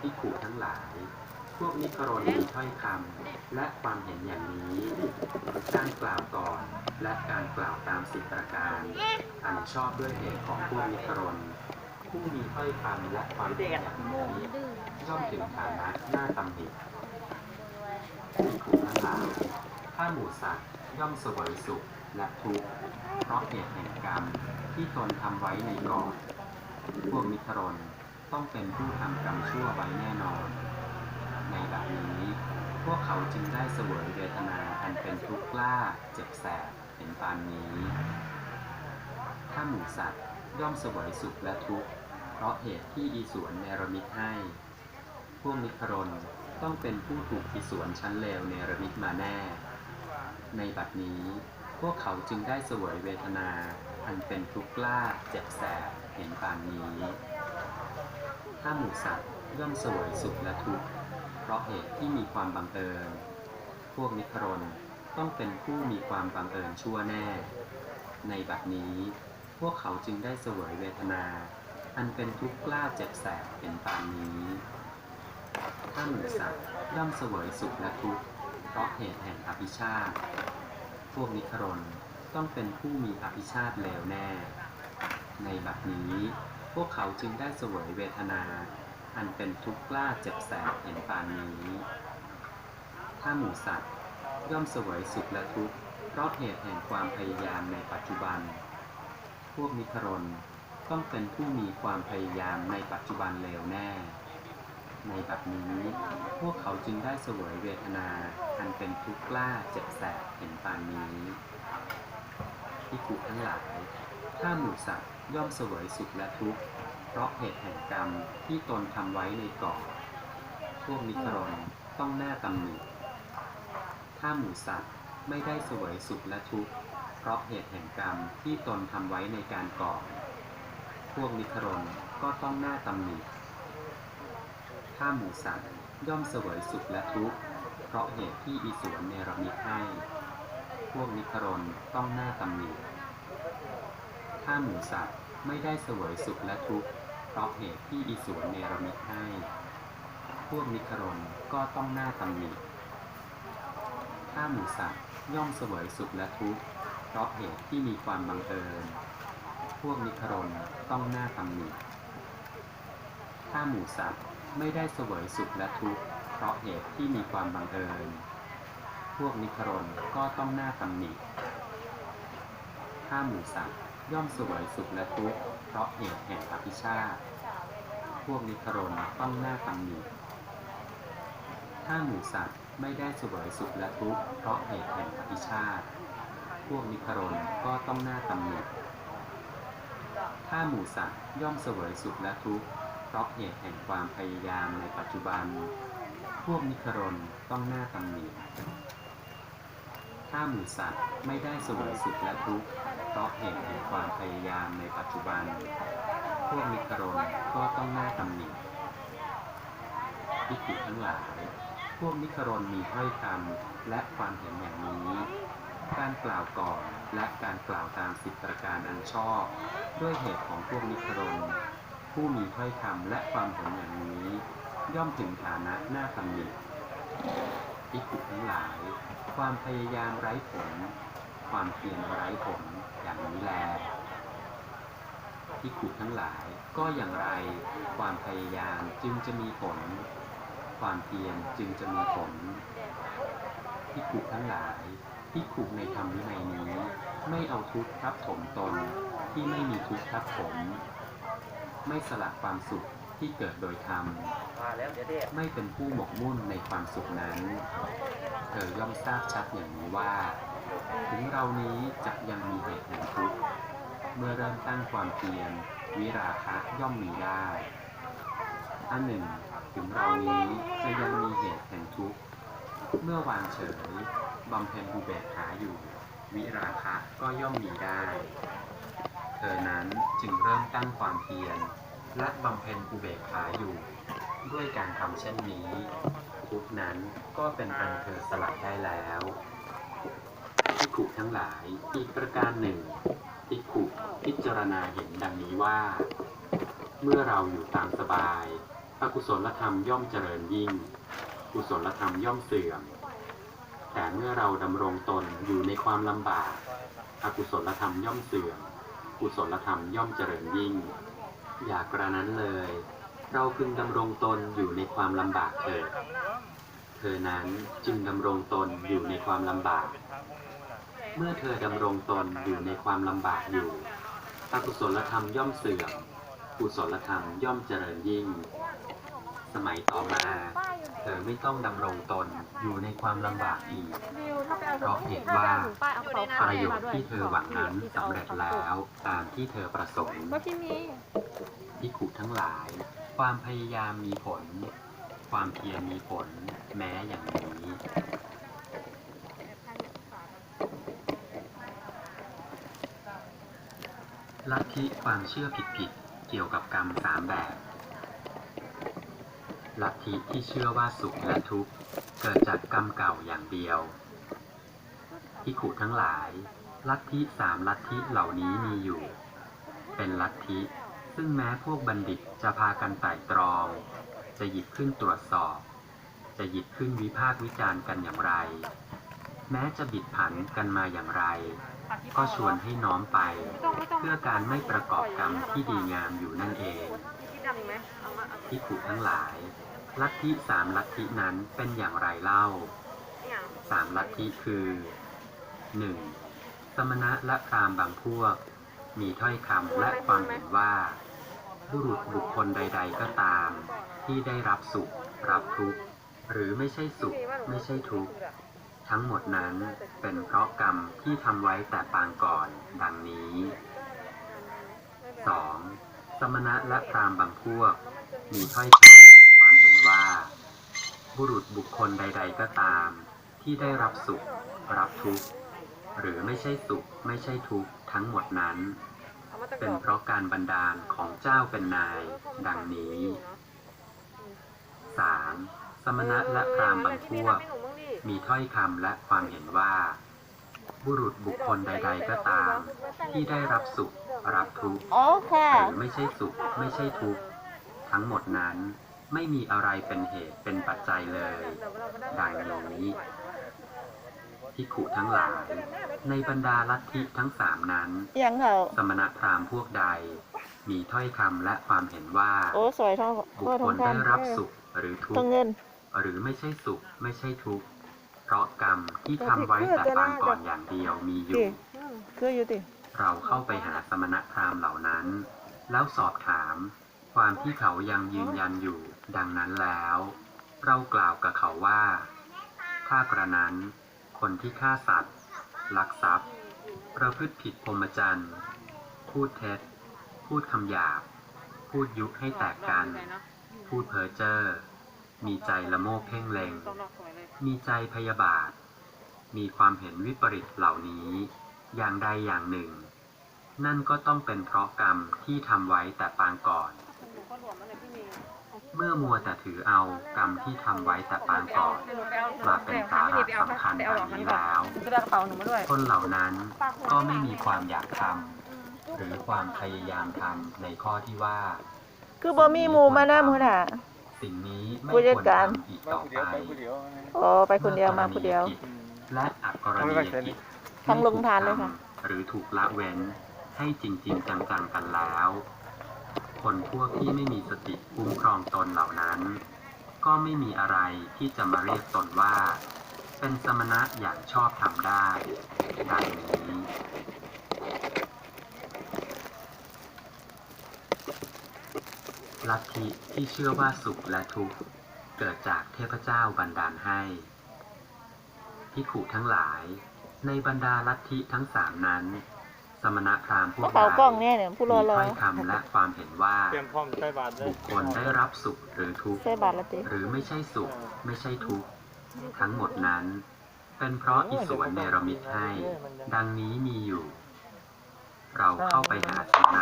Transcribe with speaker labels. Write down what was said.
Speaker 1: ที่ขู่ทั้งหลาย พวกนิกรณีถ้อยคำและความเห็นอย่างนี้ การกล่าวก่อนและการกล่าวตามสิบประการ อันชอบด้วยเหตุของพวกนิกรณผู้มีถ้อยคำและความเห็นอย่างนี้ย่อมถึงฐานะหน้าตำหนิที่ขู่ทั้งหลายถ้าหมูสัตว์ย่อมสวยสุขและทุกข์เพราะเหตุแห่งกรรมที่ตนทำไว้ในก่อนพวกนิกรณ ต้องเป็นผู้ทำกรรมชั่วไว้แน่นอน ในแบบนี้ พวกเขาจึงได้เสวยเวทนาอันเป็นทุกข์กล้า เจ็บแสบเห็นปานนี้ ถ้าหมูสัตว์ย่อมเสวยสุขและทุกข์เพราะเหตุที่อีสวนเนรมิตให้ พวกนิครนต้องเป็นผู้ถูกอีสวนชั้นเลวเนรมิตมาแน่ ในบัดนี้ พวกเขาจึงได้เสวยเวทนา อันเป็นทุกข์กล้า เจ็บแสบเห็นปานนี้ ถ้าหมูสัตว์ย่อมสวยสุขและทุกข์ เพราะเหตุที่มีความบังเอิญ พวกนิครนต้องเป็นผู้มีความบังเอิญชั่วแน่ ในบัดนี้ พวกเขาจึงได้เสวยเวทนา อันเป็นทุกข์กล้าเจ็บแสบเป็นปานนี้ ถ้าหมูสัตว์ย่อมเสวยสุขและทุกข์ เพราะเหตุแห่งอภิชาติ พวกนิครนต้องเป็นผู้มีอภิชาติเลวแน่ ในบัดนี้ วกเขาจึงได้เสวยเวทนา อันเป็นทุกข์กล้าเจ็บแสบเห็นปานนี้ ถ้าหมูสัตว์ย่อมเสวยสุขและทุกข์เพราะเหตุแห่งความพยายามในปัจจุบัน พวกนิครนต้องเป็นผู้มีความพยายามในปัจจุบันเลวแน่ ในแบบนี้ พวกเขาจึงได้เสวยเวทนา อันเป็นทุกข์กล้าเจ็บแสบเห็นปานนี้ที่ขุทั้งหลาย ถ้าหมูสัตว์ย่อมเสวยสุขและทุกข์ เพราะเหตุแห่งกรรมที่ตนทำไว้ในก่อนพวกนิครนต้องหน้าตำหนิถ้าหมูสัตว์ไม่ได้เสวยสุขและทุกข์ เพราะเหตุแห่งกรรมที่ตนทำไว้ในการก่อนพวกนิครนก็ต้องหน้าตำหนิถ้าหมูสัตว์ย่อมเสวยสุขและทุกข์ เพราะเหตุที่อีสวนเนรมิตให้ พวกนิครนต้องหน้าตำหนิ ถ้าหมูสัตว์ไม่ได้เสวยสุขและทุกข์เพราะเหตุที่อีสวนเนรมิตให้ พวกนิครนก็ต้องหน้าตำหนิถ้าหมูสัตว์ย่อมเสวยสุขและทุกข์เพราะเหตุที่มีความบังเอิญ พวกนิครนต้องหน้าตำหนิถ้าหมูสัตว์ไม่ได้เสวยสุขและทุกข์เพราะเหตุที่มีความบังเอิญ พวกนิครนก็ต้องหน้าตำหนิถ้าหมูสัตว์ ย่อมสวยสุขและทุกข์เพราะเหตุแห่งอภิชาติ พวกนิครนต้องหน้าตำหนิถ้าหมูสัตว์ไม่ได้สวยสุขและทุกข์เพราะเหตุแห่งอภิชาติ พวกนิครนก็ต้องหน้าตำหนิถ้าหมูสัตว์ย่อมสวยสุขและทุกข์เพราะเหตุแห่งความพยายามในปัจจุบัน พวกนิครนต้องหน้าตำหนิ ถ้าหมูสัตว์ไม่ได้สวยสุขและทุกข์เพราะเหตุแห่งความพยายามในปัจจุบัน พวกนิครนก็ต้องหน้าตำหนิพิกิทั้งหลาย พวกนิครนมีถ้อยคำและความเห็นอย่างนี้ การกล่าวก่อนและการกล่าวตามสิบประการอันชอบ ด้วยเหตุของพวกนิครนผู้มีถ้อยคำและความเห็นอย่างนี้ ย่อมถึงฐานะหน้าตำหนิ พิกุทั้งหลาย ความพยายามไร้ผล ความเพียรไร้ผลอย่างนี้แลพิกุทั้งหลายก็อย่างไร ความพยายามจึงจะมีผล ความเพียรจึงจะมีผลพิกุทั้งหลายพิกุในธรรมวินัยนี้ ไม่เอาทุกข์ทับถมตนที่ไม่มีทุกข์ทับถม ไม่สละความสุข ที่เกิดโดยธรรม
Speaker 2: มาแล้วเดี๋ยวเด็ก
Speaker 1: ไม่เป็นผู้หมกมุ่นในความสุขนั้น เธอย่อมทราบชัดอย่างนี้ว่า ถึงเรานี้จะยังมีเหตุแห่งทุกข์เมื่อเริ่มตั้งความเพียรวิราคะย่อมมีได้อันหนึ่ง ถึงเรานี้จะยังมีเหตุแห่งทุกข์เมื่อวางเฉยบำเพ็ญอุเบกขาอยู่ วิราคะก็ย่อมมีได้ เธอนั้นจึงเริ่มตั้งความเพียร และบำเพ็ญอุเบกขาอยู่ ด้วยการทำเช่นนี้ทุกนั้นก็เป็นอันเธอสลัดได้แล้วพิขุทั้งหลายอีกประการหนึ่งพิขุพิจารณาเห็นดังนี้ว่า เมื่อเราอยู่ตามสบายอกุศลธรรมย่อมเจริญยิ่ง กุศลธรรมย่อมเสื่อม แต่เมื่อเราดำรงตนอยู่ในความลำบาก อกุศลธรรมย่อมเสื่อม กุศลธรรมย่อมเจริญยิ่ง อย่ากระนั้นเลย เราพึงดำรงตนอยู่ในความลำบากเถิด เธอนั้นจึงดำรงตนอยู่ในความลำบาก เมื่อเธอดำรงตนอยู่ในความลำบากอยู่อกุศลธรรมย่อมเสื่อมกุศลธรรมย่อมเจริญยิ่ง สมัยต่อมา เธอไม่ต้องดำรงตนอยู่ในความลำบากอีก เพราะเห็นว่าประโยชน์ที่เธอหวังนั้นสำเร็จแล้วตามที่เธอประสงค์
Speaker 2: พี่มี
Speaker 1: พิขุทั้งหลาย ความพยายามมีผล ความเพียรมีผลแม้อย่างนี้ลัทธิความเชื่อผิดๆเกี่ยวกับกรรมสามแบบ ลัทธิที่เชื่อว่าสุขและทุกข์เกิดจากกรรมเก่าอย่างเดียวพิขุทั้งหลาย ลัทธิสามลัทธิเหล่านี้มีอยู่ เป็นลัทธิซึ่งแม้พวกบัณฑิตจะพากันไต่ตรอง จะหยิบขึ้นตรวจสอบ จะหยิบขึ้นวิพากษ์วิจารณ์กันอย่างไร แม้จะบิดผันกันมาอย่างไร ก็ชวนให้น้อมไป เพื่อการไม่ประกอบกรรมที่ดีงามอยู่นั่นเอง
Speaker 2: พี่ดำอีกไหมเอามาเอา
Speaker 1: ที่ถูกทั้งหลาย ลัทธิสามลัทธินั้นเป็นอย่างไรเล่า
Speaker 2: อย่าง
Speaker 1: สามลัทธิคือหนึ่งสมณะและพราหมณ์บางพวก มีถ้อยคำและความเห็นว่า บุรุษบุคคลใด ๆ ก็ตาม ที่ได้รับสุข รับทุกข์ หรือไม่ใช่สุข ไม่ใช่ทุกข์ ทั้งหมดนั้นเป็นเพราะกรรมที่ทำไว้แต่ปางก่อนดังนี้ 2. สมณะและพราหมณ์บางพวก มีถ้อยคำและความเห็นว่า บุรุษบุคคลใด ๆ ก็ตาม ที่ได้รับสุข รับทุกข์ หรือไม่ใช่สุข ไม่ใช่ทุกข์ ทั้งหมดนั้น
Speaker 2: เป็
Speaker 1: นเพราะการบันดาลของเจ้าเป็นนาย ดังนี้ 3. สมณะและพราหมณ์บางพวก มีถ้อยคำและความเห็นว่า บุรุษบุคคลใด ๆ ก็ตาม ที่ได้รับสุข รับทุกข์
Speaker 3: อ๋อค่ะ
Speaker 1: หรือไม่ใช่สุข ไม่ใช่ทุกข์ทั้งหมดนั้นไม่มีอะไรเป็นเหตุเป็นปัจจัยเลย ดังนี้พิขุทั้งหลาย ในบรรดาลัทธิทั้งสามนั้น
Speaker 3: ยังเขา
Speaker 1: สมณพราหมณ์พวกใด มีถ้อยคำและความเห็นว่า
Speaker 3: โอ้สวยทอง
Speaker 1: บุค
Speaker 3: พ่อท
Speaker 1: ค
Speaker 3: อง
Speaker 1: ลได้
Speaker 3: คำ
Speaker 1: รับสุขหรือทุ
Speaker 3: ทอกง
Speaker 1: ข์
Speaker 3: เงิน
Speaker 1: หรือไม่ใช่สุข ไม่ใช่ทุกข์เพราะกรรมที่ทำไว้แต่ปางก่อนอย่างเดียวมีอยู่
Speaker 3: คืออยู่ติ
Speaker 1: เราเข้าไปหาสมณพราหมณ์เหล่านั้น แล้วสอบถาม ความที่เขายังยืนยันอยู่ ดังนั้นแล้ว เรากล่าวกับเขาว่าถ้ากระนั้น คนที่ฆ่าสัตว์ ลักทรัพย์ ประพฤติผิดพรหมจรรย์ พูดเท็จ พูดคำหยาบ พูดยุให้แตกกัน พูดเพ้อเจ้อ มีใจละโมบเพ่งเล็ง มีใจพยาบาท มีความเห็นวิปริตเหล่านี้ อย่างใดอย่างหนึ่ง นั่นก็ต้องเป็นเพราะกรรมที่ทำไว้แต่ปางก่อน
Speaker 2: หนูก็รวมแล้วเนี่ยพี่มี
Speaker 1: เมื่อมัวแต่ถือเอากรรมที่ทำไว้แต่ปางก่อน มาเป็นสาระสำคัญดังนี้แล้ว
Speaker 2: จะได้กระเป๋าหนูมาด้วย
Speaker 1: คนเหล่านั้นก็ไม่มีความอยากทำหรือความพยายามทำในข้อที่ว่า
Speaker 3: คือบ่มีหมูมานำพุ่นน่ะ
Speaker 1: สิ่งนี้ไม่
Speaker 3: ผู้
Speaker 1: ค
Speaker 3: จั
Speaker 1: ว
Speaker 3: ด
Speaker 1: ร
Speaker 3: การ
Speaker 1: ทำอีก
Speaker 4: มา
Speaker 1: ต่อ
Speaker 4: ผู้เดียว
Speaker 1: ไป
Speaker 4: ไปผู้เดียว
Speaker 3: อ๋อไปคนเดียวมาผู้เดียว
Speaker 1: และอักรณียกิจ
Speaker 3: ทั้งลงทานเลยค่ะ
Speaker 1: หรือถูกละเว้น ให้จริงๆจังๆกันแล้ว คนพวกที่ไม่มีสติคุ้มครองตนเหล่านั้น ก็ไม่มีอะไรที่จะมาเรียกตนว่า เป็นสมณะอย่างชอบทำได้ดังนี้ลัทธิที่เชื่อว่าสุขและทุกข์เกิดจากเทพเจ้าบันดาลให้พิขุทั้งหลาย ในบรรดาลัทธิทั้งสามนั้น สมณพราหมณ์พว
Speaker 3: กระ
Speaker 1: ก
Speaker 3: เป๋า
Speaker 1: ใด
Speaker 3: กล้องเนี่ยเนี่ยผู้รอ
Speaker 1: มี
Speaker 3: รอ
Speaker 1: ถ้อยคำและความเห็นว่า
Speaker 4: เตรียมพร้อมใส่บาตรเลย
Speaker 1: บุคคลได้รับสุขหรือทุกข์
Speaker 3: ใส่บาทละติ
Speaker 1: หรือไม่ใช่สุข ไม่ใช่ทุกข์ทั้งหมดนั้น เป็นเพราะอิศวรเนรมิตให้ ดังนี้มีอยู่ เราเข้าไปหาสมณ